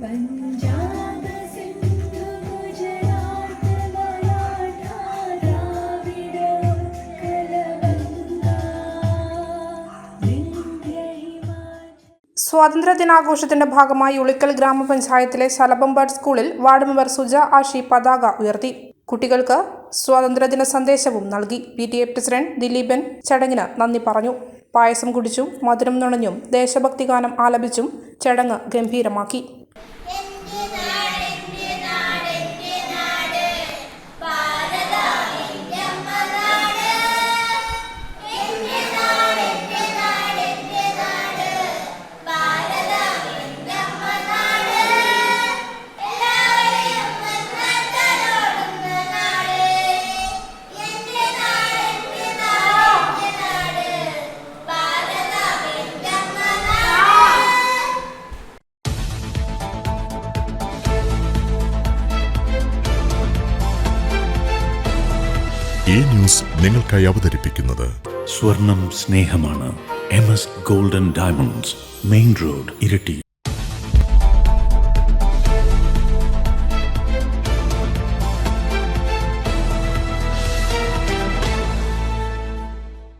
സ്വാതന്ത്ര്യ ദിനാഘോഷത്തിന്റെ ഭാഗമായി ഉളിക്കൽ ഗ്രാമപഞ്ചായത്തിലെ ശലഭംബാട് സ്കൂളിൽ വാർഡ് മെമ്പർ സുജ ആഷി പതാക ഉയർത്തി. കുട്ടികൾക്ക് സ്വാതന്ത്ര്യദിന സന്ദേശവും നൽകി. P T A president Dilipan ചടങ്ങിന് നന്ദി പറഞ്ഞു. പായസം കുടിച്ചും മധുരം നുണഞ്ഞും ദേശഭക്തി ഗാനം ആലപിച്ചും ചടങ്ങ് ഗംഭീരമാക്കി. ന്യൂസ് നിങ്ങൾക്കായി അവതരിപ്പിക്കുന്നത്. സ്വർണം സ്നേഹമാണ്. M S golden diamonds main road ഇരട്ടി.